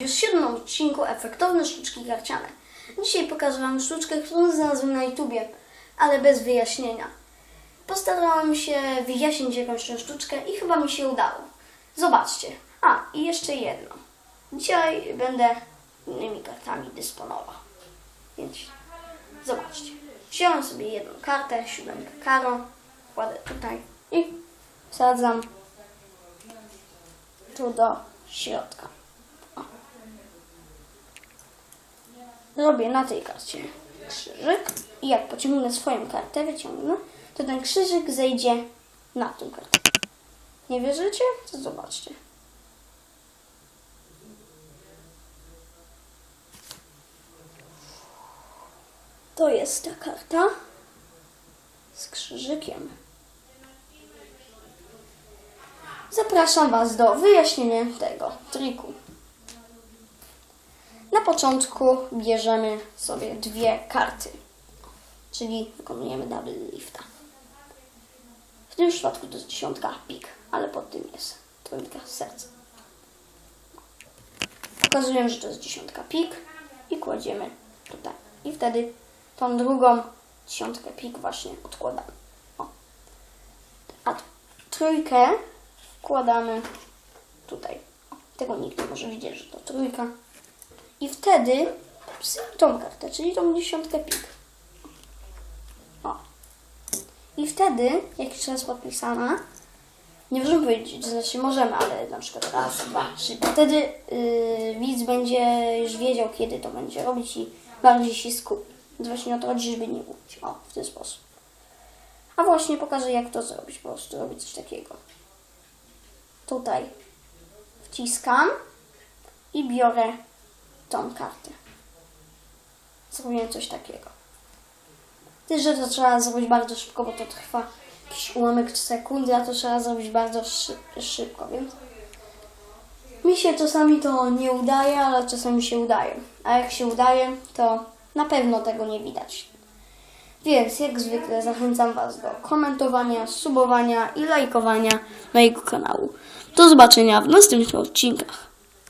W siódmym odcinku efektowne sztuczki karciane. Dzisiaj pokażę Wam sztuczkę, którą znalazłem na YouTubie, ale bez wyjaśnienia. Postarałem się wyjaśnić jakąś tę sztuczkę i chyba mi się udało. Zobaczcie. A, i jeszcze jedno. Dzisiaj będę innymi kartami dysponował. Więc zobaczcie. Wziąłem sobie jedną kartę, siódemkę karo, kładę tutaj i wsadzam tu do środka. Robię na tej karcie krzyżyk i jak pociągnę swoją kartę, wyciągnę, to ten krzyżyk zejdzie na tą kartę. Nie wierzycie? To zobaczcie. To jest ta karta z krzyżykiem. Zapraszam Was do wyjaśnienia tego triku. Początku bierzemy sobie dwie karty, czyli wykonujemy double lifta. W tym przypadku to jest dziesiątka pik, ale pod tym jest trójka serca. Pokazujemy, że to jest dziesiątka pik i kładziemy tutaj. I wtedy tą drugą dziesiątkę pik właśnie odkładamy. O. A trójkę wkładamy tutaj. Tego nikt nie może widzieć, że to trójka. I wtedy tą kartę, czyli tą dziesiątkę pik. O. I wtedy, jak już jest podpisana, nie możemy powiedzieć, to znaczy możemy, ale na przykład raz, dwa, trzy. Wtedy yy, widz będzie już wiedział, kiedy to będzie robić i bardziej się skupi. Więc właśnie o to chodzi, żeby nie mówić. O, w ten sposób. A właśnie pokażę, jak to zrobić. Po prostu robić coś takiego. Tutaj wciskam i biorę tą kartę. Zrobiłem coś takiego. Też, że to trzeba zrobić bardzo szybko, bo to trwa jakiś ułamek sekundy, a to trzeba zrobić bardzo szy szybko, więc mi się czasami to nie udaje, ale czasami się udaje. A jak się udaje, to na pewno tego nie widać. Więc jak zwykle zachęcam Was do komentowania, subowania i lajkowania mojego kanału. Do zobaczenia w następnych odcinkach.